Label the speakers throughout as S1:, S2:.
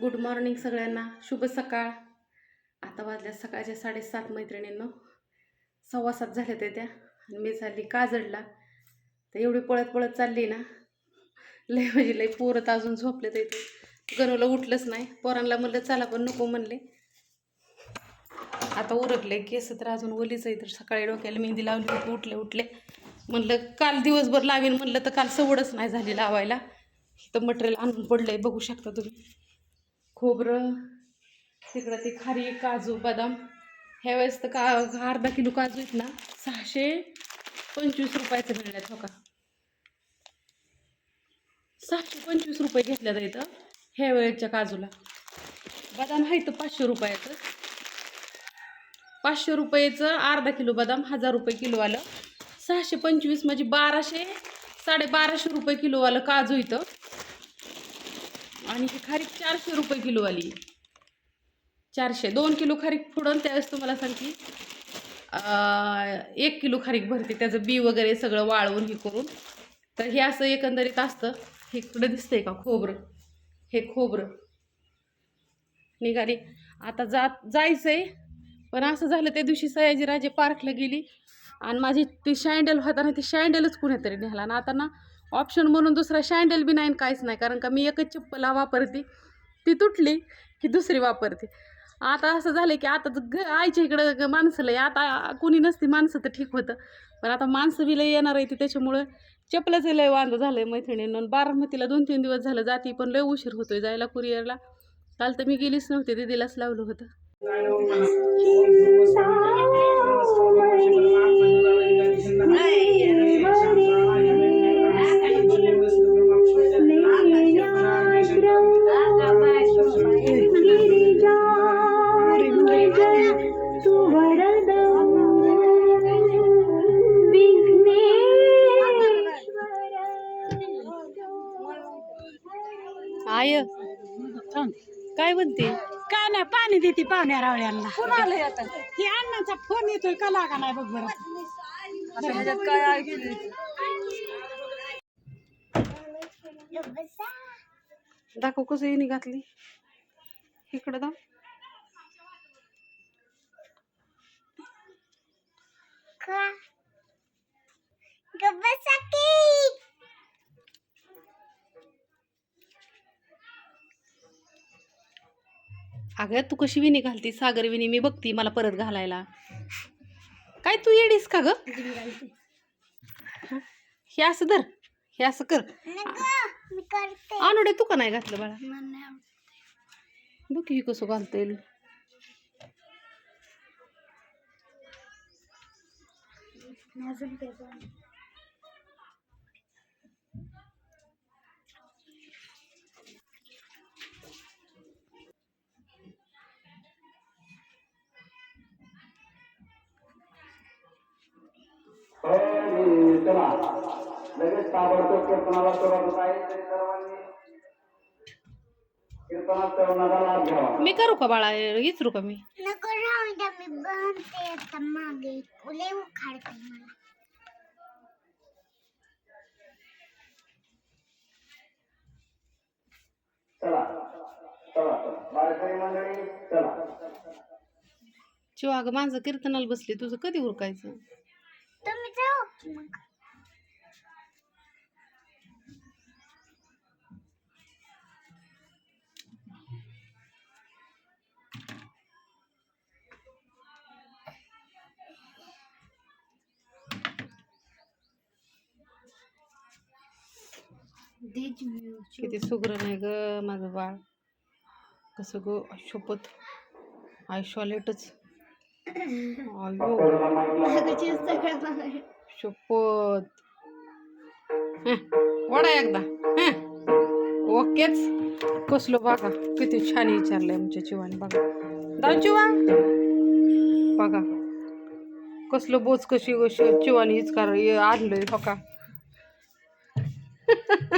S1: Good morning सगळ्यांना. शुभ सकाळ. आता वाजल्या सकाळच्या साडेसात मैत्रिणींनो. सव्वा सात झाल्या त्या. त्या आणि मी चालली काजडला. तर एवढी पळत पळत चालली ना. लय म्हणजे लय पोरत अजून झोपले तर इथे. गणूला उठलंच नाही. पोरांना म्हणलं चला पण नको म्हणले. आता उरकले. केस तर अजून ओलीच आहे. तर सकाळी डोक्याला मेहंदी लावली होती. उठले उठले. म्हणलं काल दिवसभर लावीन. म्हणलं तर काल सवडच नाही झाली लावायला. तर मटेरियल आणून पडलं आहे बघू शकता तुम्ही. खोबरं तिकडं ते खारी काजू बदाम. ह्या वेळेस तर का अर्धा किलो काजू आहेत ना सहाशे पंचवीस रुपयाचं मिळण्यात हो का. सहाशे पंचवीस रुपये घेतल्या इथं ह्या वेळेच्या काजूला. बदाम आहे तर पाचशे रुपयाचं. पाचशे रुपयेचं अर्धा किलो बदाम हजार रुपये किलो आलं सहाशे पंचवीस म्हणजे बाराशे साडेबाराशे रुपये किलोवालं काजू इथं. आणि ही खारीक चारशे रुपये किलो आली. चारशे. दोन किलो खारीक फोडून त्यावेळेस तुम्हाला सांगते. एक किलो खारीक भरते. त्याचं बी वगैरे सगळं वाळवून हे करून. तर हे असं एकंदरीत असतं. हे इकडं दिसतंय का? खोबरं. हे खोबरं. निघाली. आता जात जायचंय. पण असं झालं त्या दिवशी सयाजीराजे पार्कला गेली. आणि माझी ती शँडल होता ना ती शँडलच कुणीतरी नेला आणि आता ना ऑप्शन म्हणून दुसरा शँडल बी नाही काहीच नाही. कारण का मी एकच चप्पल वापरते. ती तुटली की दुसरी वापरते. आता असं झालं की आता तर घ आईच्या इकडं ग- माणसं लय. आता कोणी नसती माणसं तर ठीक होतं. पण आता माणसं बी लय येणार आहे ती त्याच्यामुळं चपलाचं लय वांद झालं आहे मैत्रिणींना बारामतीला दोन तीन दिवस झालं जाती पण लय उशीर होतोय जायला कुरिअरला काल तर मी गेलीच नव्हती दिदीलाच लावलं होतं.
S2: नाही देते पाहुण्या रावळ्यांना. कोण आलंय आता? ही अण्णाचा फोन येतोय का लागा नाही बघ बरं. काय
S1: दाखव कसं येणी घातली. इकडं दाव अगं तू कशी विणी घालती सागर विणी मी बघती मला परत घालायला. काय तू येडीस का ग? हे असं धर हे असं कर. आनोडे तू का नाही घातलं बाळा? बघ ही कसं घालता येईल
S3: चला. लगेच ताबडतोब कीर्तनाला सुरुवात आहे. तरी सर्वांनी कीर्तनात सर्वांना लाभ घ्यावा.
S1: मी करू का बाळा? विचारू का मी?
S2: नको राहू द्या मी बनते आता मागे. लय उखाडते मला.
S3: चला चला चला. वारकरी मंडळी चला.
S1: शिवा अगं माझं कीर्तनाला बसली. तुझं कधी उरकायचं? किती सुग्र नाही ग माझं बाळ. कसं ग शपथ आय शॉलेटच शपथ. वडा एकदा. हं. ओकेच. कसलो बघा किती छान विचारलंय आमच्या चिवाने बघा. दाव चिवा बघा. कसलं बोच कशी कशी चिवाने हिचकार आणलंय
S4: हो बघा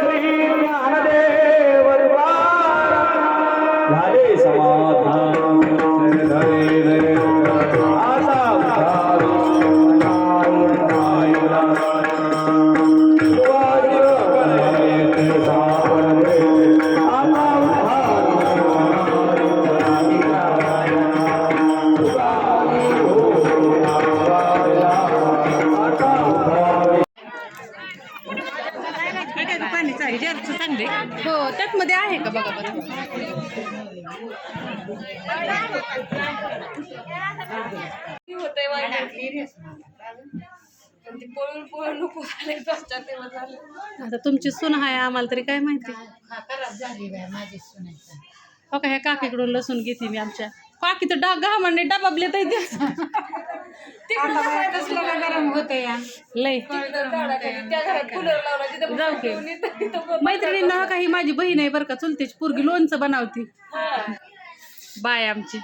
S4: श्री ज्ञानदेव झाले समाधान.
S1: हो त्यात मध्ये आहे का बघा बरं? आता तुमची सून आहे आम्हाला तरी काय माहिती? हो का ह्या काकीकडून लसूण घेते मी आमच्या. तर डाग घामाने डबाबले तर
S2: गरम होते या.
S1: लय. जाऊ की. मैत्रिणींना हो का ही माझी बहीण आहे बरं का चुलतेची पोरगी लोणचं बनवती. बाय आमची.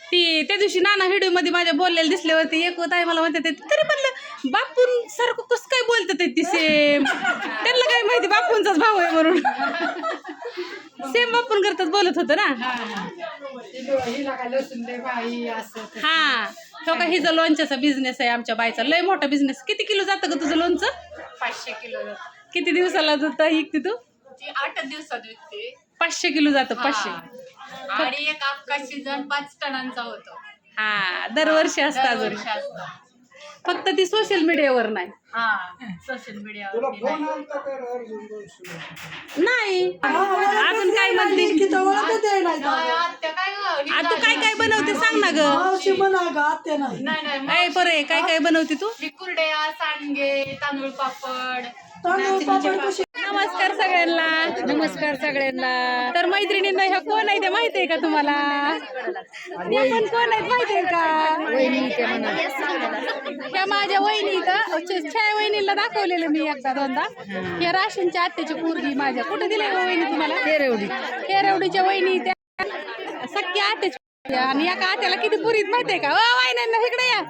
S1: ती त्या दिवशी नाना व्हिडिओमध्ये माझ्या बोललेलं दिसल्यावरती एक होत आहे मला म्हणते तरी म्हणलं बापून सारखं कसं काय बोलतात ते ती सेम त्यांना काय माहिती बापूंचाच भाऊ आहे म्हणून. सेम बापून करताच बोलत होतं ना?
S2: हिला काय लसूण दे बाई असं
S1: हा. तो का हिचा लोणच्याचा बिझनेस आहे आमच्या बाईचा. लय मोठा बिझनेस किती किलो जातं का तुझं लोणचं?
S5: पाचशे किलो
S1: किती दिवसाला जातं विकते तू
S5: ती? आठ दिवसात विकते.
S1: पाचशे किलो जातं पाचशे.
S5: आणि एक अख्खा सीझन पाच टनांचा होतो.
S1: हा. दरवर्षी असतं अजून.
S5: दरवर्षी असतं.
S1: फक्त ती सोशल मीडियावर नाही.
S5: हा सोशल मीडियावर
S1: नाही. अजून काय म्हणते?
S5: आत्या काय गं?
S1: आ, तू काय काय बनवते? सांग ना ग.
S5: नाही. नाही
S1: ए परे काय काय बनवते तू?
S5: मी कुरड्या सांडगे तांदूळ पापड.
S1: नमस्कार सगळ्यांना.
S2: नमस्कार सगळ्यांना.
S1: तर मैत्रिणींना ह्या कोण आहे ते माहिती आहे का तुम्हाला? त्या पण कोण आहेत माहिती आहे का? ह्या माझ्या वहिनी छाया वहिनीला दाखवलेलं मी एकदा दोनदा. ह्या राशींच्या आत्याची पोरगी माझ्या. कुठे दिले वहिनी तुम्हाला? हेरवडी हेरवडीच्या वहिनी त्या सख्या आत्याची. आणि एका आत्याला किती पुरीत माहितीये का? वहिन्यांना इकडे या.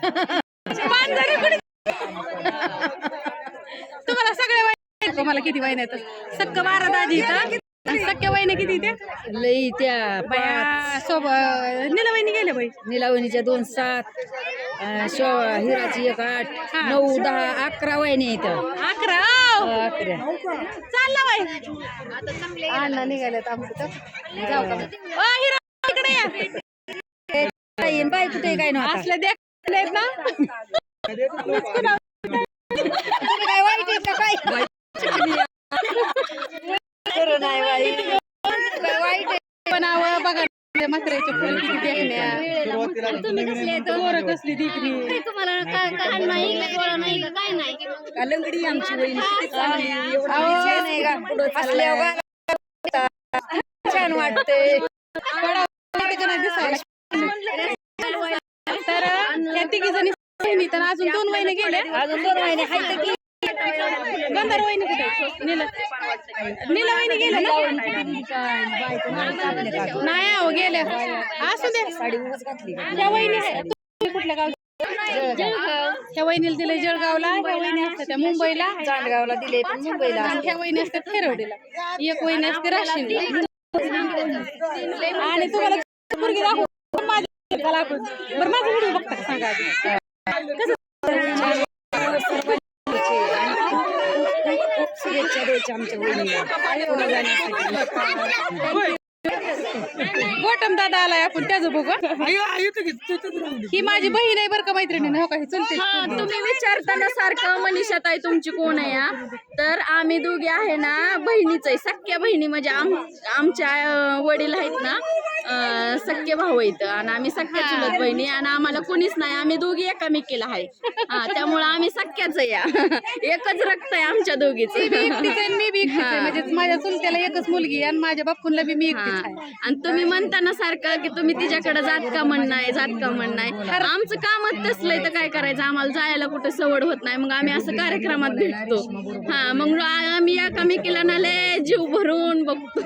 S1: तुम्हाला का? मला किती वहिनी आहेत? सक्क बारा दाजी इथं आणि सख्या किती त्या?
S2: लई त्या.
S1: बाया सोबत निलवहिनी गेल्या बाई?
S2: निलावणीच्या दोन सात अं, शो हिराची एक आठ नऊ दहा अकरा वहिनी इथं
S1: अकरा? आव.
S2: अकरा.
S1: चालला बाई. अण्णा निघाल्यात आमचं तर. जाऊ का ओ हिरा इकडे या.
S2: काय बाई कुठे काय नव्हता
S1: असल्या देख आहेत ना.
S2: काय वाईट आहे का काय वाईट
S1: बघा फुल किती देखण्या पोरं कसली
S5: तुम्हाला नाही गोळा नाही का काय नाही
S2: लंगडी आमची बहीण किती चांगली एवढं छान का पुढं छान वाटते
S1: दिसायला तर त्या तिघी जणी तर अजून दोन महिने गेले.
S2: अजून दोन महिने हाय तर की
S1: गंधार वहिनी कुठे आहे? नीला नीला वहिनी गेल्या ना? नाही अहो गेल्या. असू दे. वहिनी कुठल्या गाव ह्या वहिनीला दिलंय जळगावला ह्या वहिनी असतात त्या मुंबईला.
S2: चांदगावला दिले पण मुंबईला.
S1: आणि ह्या वहिनी असतात खेरवडीला. एक वहिनी असते राशीनला आणि तुम्हाला मुलगी दाखवू. पण माझी मुलगी दाखवू. बरं माझा व्हिडिओ बघता सांगा कसं?
S2: शुभेच्छा द्यायच्या आमच्या वहिनीला
S1: गोटम दादा आलाय आपण त्याचं बघू. ही माझी बहीण आहे बरं का मैत्रिणी हो का? ही चलते.
S6: तुम्ही विचारताना सारखं मनीषा ताई तुमची कोण आहे हा? तर आम्ही दोघी आहे ना बहिणीच आहे सख्या बहिणी म्हणजे आम आमच्या वडील आहेत ना अं, सख्खे भाऊ आहेत. आणि आम्ही सख्या चुलत बहिणी आणि आम्हाला कुणीच नाही आम्ही दोघी एकामेकीला आहे. त्यामुळे आम्ही सख्याच आहे या. एकच रक्त आहे आमच्या दोघीच.
S1: आहे मी बी म्हणजे माझ्या चुलत्याला एकच मुलगी आहे आणि माझ्या बापूंला बी मी एकटीच आहे.
S6: आणि तुम्ही म्हणताना सारखं की तुम्ही तिच्याकडे जात का म्हणणार जात का म्हणणार आमचं कामच तसलंय तर काय करायचं? आम्हाला जायला कुठे सवड होत नाही. मग आम्ही असं कार्यक्रमात भेटतो. हा मग आम्ही एकामेकीला ना लय जीव भरून बघतो.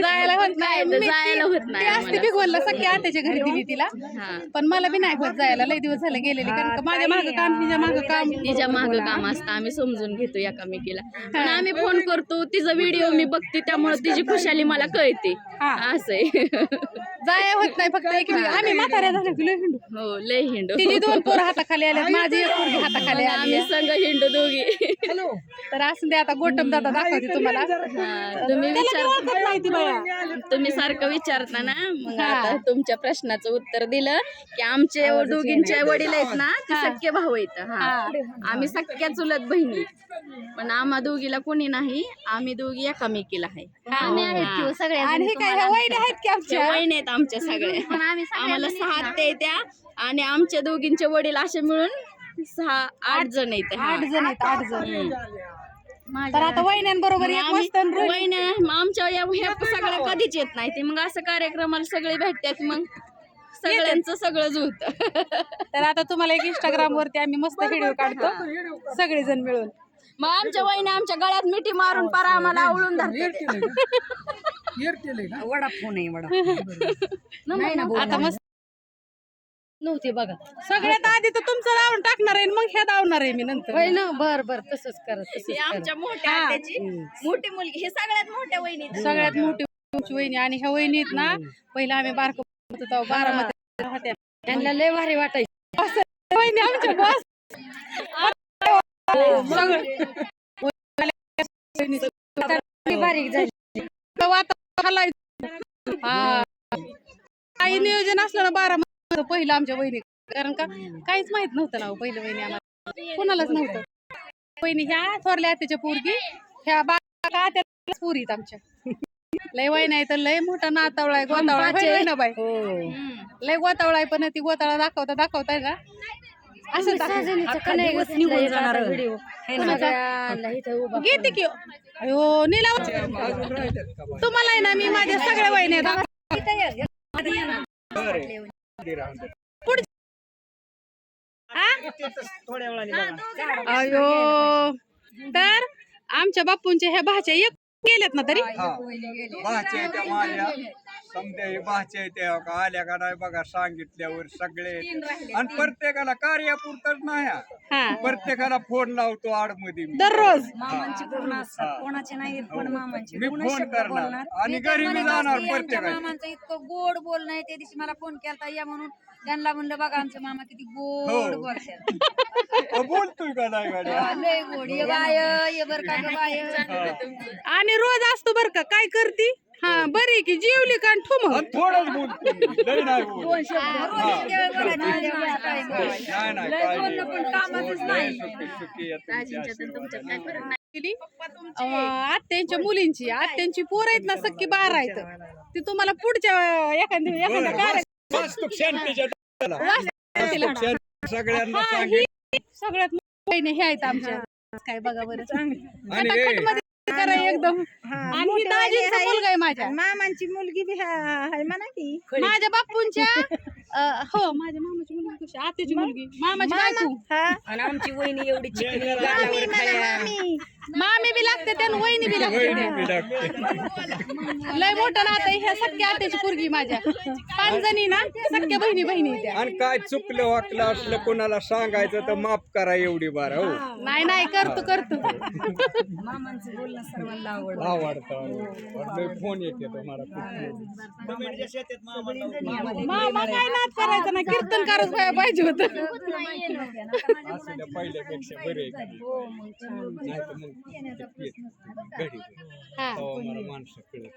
S1: जायला होत नाही. मी
S6: जायला
S1: ती-
S6: होत नाही
S1: ती असते
S6: आम्हाला.
S1: सख्या आत्याच्या घरी दिली तिला.
S6: हा.
S1: पण मला बी नाही होत जायला. लय दिवस झाले गेलेले. कारण का माझ्या मागं काम तिच्या मागं काम.
S6: तिच्या माग काम असतं. आम्ही समजून घेतो एकामेकीला. पण आम्ही फोन करतो तिचा व्हिडिओ मी बघते त्यामुळे तिची खुशाली मला कळते.
S1: हा.
S6: असं आहे.
S1: जाया होत नाही फक्त एक आम्ही म्हाताऱ्या झाल्या की लय हिंडू.
S6: हो लय हिंडो.
S1: तिची दोन पोरं हाताखाली आल्यात माझी एक पोरगी हाताखाली आली
S6: आम्ही संघ हिंडो दोघी.
S1: तर असं दे आता गोटम दादा दाखवते तुम्हाला.
S6: हा, तुम्ही
S1: त्याला
S6: विचार
S1: बी ओळखत नाही ती बाया.
S6: तुम्ही सारखं विचारता ना. मग आता तुमच्या प्रश्नाचं उत्तर दिलं की आमचे दोघींचे वडील आहेत ना ते सख्खे भाऊ आहेत. हा. आम्ही सख्या चुलत बहिणी. पण आम्हा दोघीला कोणी नाही आम्ही दोघी एकामेकीला आहे. हा.
S1: आणि हे काय ह्या वहिनी आहेत की आमच्या?
S6: त्या वहिनी आहेत आमच्या सगळ्या आम्हाला सहा ते त्या आणि आमच्या दोघींचे वडील असे मिळून सहा आठ जण आहेत हा.
S1: आठ जण आहेत आठ जण. तर आता वहिन्यांबरोबर एक मस्त आणि
S6: आमच्या या ह्या सगळ्या कधीच येत नाही ते मग असं कार्यक्रमाला सगळे भेटतात मग सगळ्यांचं सगळं जुळतं.
S1: तर आता तुम्हाला एक इंस्टाग्राम वरती आम्ही मस्त व्हिडिओ काढतो. सगळेजण मिळून.
S6: मग आमच्या वहिनी आमच्या गळ्यात मिठी मारून पारा आम्हाला आवळून धरते
S1: आता मस्त
S2: नव्हते बघा.
S1: सगळ्यात आधी तर तुमचं लावून टाकणार आहे आणि मग ह्या लावणार आहे मी नंतर.
S2: होय ना बर बर तसंच करत
S6: ही आमच्या मोठ्या आत्याची मोठी मुलगी हे सगळ्यात मोठ्या वहिनी
S1: सगळ्यात मोठी तुमची वहिनी आणि ह्या वहिनीत ना पहिला आम्ही बारक होतो बारामती होत्या
S2: त्यांना लय भारी वाटायचं.
S1: असं. वहिनी आमच्या बस
S2: भारी झाली.
S1: काही नियोजन असलं ना बारा महिन्याचं पहिलं आमच्या वहिनी. कारण का काहीच माहीत नव्हतं ना हो, पहिलं वहिनी आम्हाला. कोणालाच नव्हतं. वहिनी ह्या थोरल्या आत्याच्या पोरगी ह्या बारा आत्या पोरीत आमच्या. लय वहिनी आहे तर लय मोठा नातावळा आहे गोतावळा ना बाई? लय गोतावळा आहे पण ती गोतावळा दाखवता दाखवताय ना असं दाखव.
S2: निघून जाणार. व्हिडिओ
S1: घेते की अयो निलाव तुम्हाला आहे ना मी माझ्या सगळ्या वहिनी अयो तर आमच्या बापूंच्या ह्या भाच्या एक गेल्यात ना तरी?
S7: भाचे त्या माझ्या समजा हे भाचे त्या का आल्या का नाही बघा सांगितल्यावर सगळे. आणि प्रत्येकाला कार्यापुरतच नाही हा.
S1: हा.
S7: प्रत्येकाला फोन लावतो आडमध्ये मी.
S1: दररोज.
S2: कोणाचे नाही पण मामांचे?
S7: मी फोन करणार. आणि घरी मी जाणार प्रत्येकाला.
S8: मामांचं इतकं गोड बोलणं आहे. त्या दिवशी मला फोन केलता या म्हणून. त्यांना म्हणलं बघा आमचे मामा किती गोड
S7: हो.
S8: बोलतात.
S7: बोलतोय का नाही
S8: लय गोड. ये बाय ये बर का बाय.
S1: आणि रोज असतो बर का. काय करती? हा बरी की? जेवली का ठुम
S7: थोडंच बोलतो. मी, लय नाही बोलत. नाही नाही काय नाही. लय सुखी सुखी आहे तुमची आशीर्वाद.
S1: केली? अं, आत्यांच्या मुलींची. आत्यांची पोर आहेत ना सख्खी बारा आहेत. ती तुम्हाला पुढच्या एखाद्या एखाद्या
S7: वास्तुक शांतीच्या शांती सगळ्यांना
S1: हा, ही सगळ्यात बहिणी हे आहेत आमच्या. काय बघा बरं
S7: आणि
S1: आता
S7: हे-
S1: कटमध्ये करा एकदम. आणि ही दाजींचा मुलगा आहे माझ्या.
S2: मामांची मुलगी बी आहे म्हणा की.
S1: माझ्या बापूंच्या अं, हो माझ्या मामाची मुलगी कशी आत्याची मुलगी. मामाची बायको.
S2: आणि आमची वहिनी एवढी चिकनी गालावर
S1: लागते त्यानं वहिनी बी लागते. लय मोठं नातं आहे ह्या सख्या आत्याची पोरगी माझ्या. पाच जणी ना सख्या बहिणी बहिणी त्या.
S7: आणि काय चुकलं वाकलं असलं कोणाला सांगायचं तर माफ करा एवढी बार हो.
S1: नाही नाही करतो करतो.
S2: मामांचं बोलणं सर्वांना आवड
S7: आवडतं फोन येते तुम्हाला
S1: मामा काय नाद करायचं ना कीर्तनकारच व्हायला पाहिजे होतं.
S7: असं पहिल्यापेक्षा बरे नाही तर मग ते घडी.
S1: हा.
S7: तेव्हा मला माणसं कळत.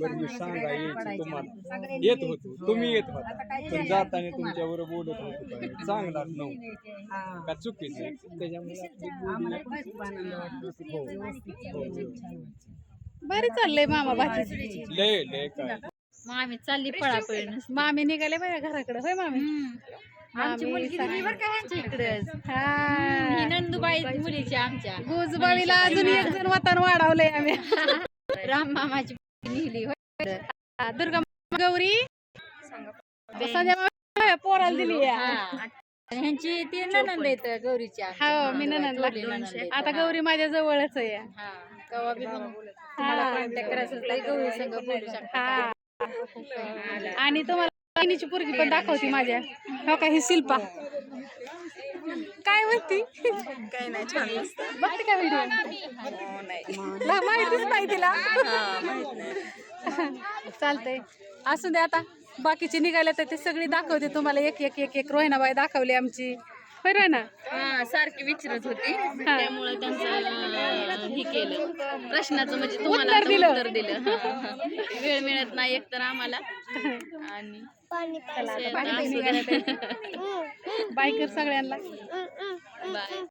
S7: बरं मी सांगा यायचं तुम्हाला. येत होतो तुम्ही येत होता. पण जाताना तुमच्यावर बोलत होतो का? नाही? चांगलाच नव्हतं. का चुकीचं आहे? त्याच्यामुळे आपली बोलणी- हो. हो.
S1: बरे चाललंय मामा भाची
S7: लय लय काय.
S6: मग आम्ही चालली पळापळी
S1: मामी निघाले बाया घराकडे. होय मामी?
S6: आमची मुलगी नंदुबाई मुलीची आमच्या.
S1: गोजबावीला अजून एक जण वतन वाढवलंय आम्ही.
S6: राम मामाची.
S1: हा, दुर्गा गौरी. संध्या पोराला दिली
S6: ह्यांची ती ननंद आहेत गौरीच्या.
S1: हो मी ननंद. आता गौरी माझ्या जवळच आहे.
S6: हा.
S8: असलं तर गौरी संघ बोलू शकता.
S1: आणि तुम्हाला बहिणीची पोरगी पण दाखवते माझ्या. हो का? ही शिल्पा. काय म्हणती?
S6: काही नाही छान
S1: बघते का व्हिडिओ माहितीच नाही तिला. चालतंय. असू दे आता. बाकीचे निघाले तर ते सगळी दाखवते तुम्हाला. एक एक एक एक रोहिणाबाई दाखवली आमची. रोहिणा?
S6: हा सारखी विचारत होती. त्यामुळे त्यांचं हे केलं. प्रश्नाचं म्हणजे तुम्हाला
S1: उत्तर दिलं.
S6: वेळ मिळत नाही एक तर आम्हाला. आणि
S1: बाकी निघाल्या तर. बाय कर सगळ्यांना.
S6: बाय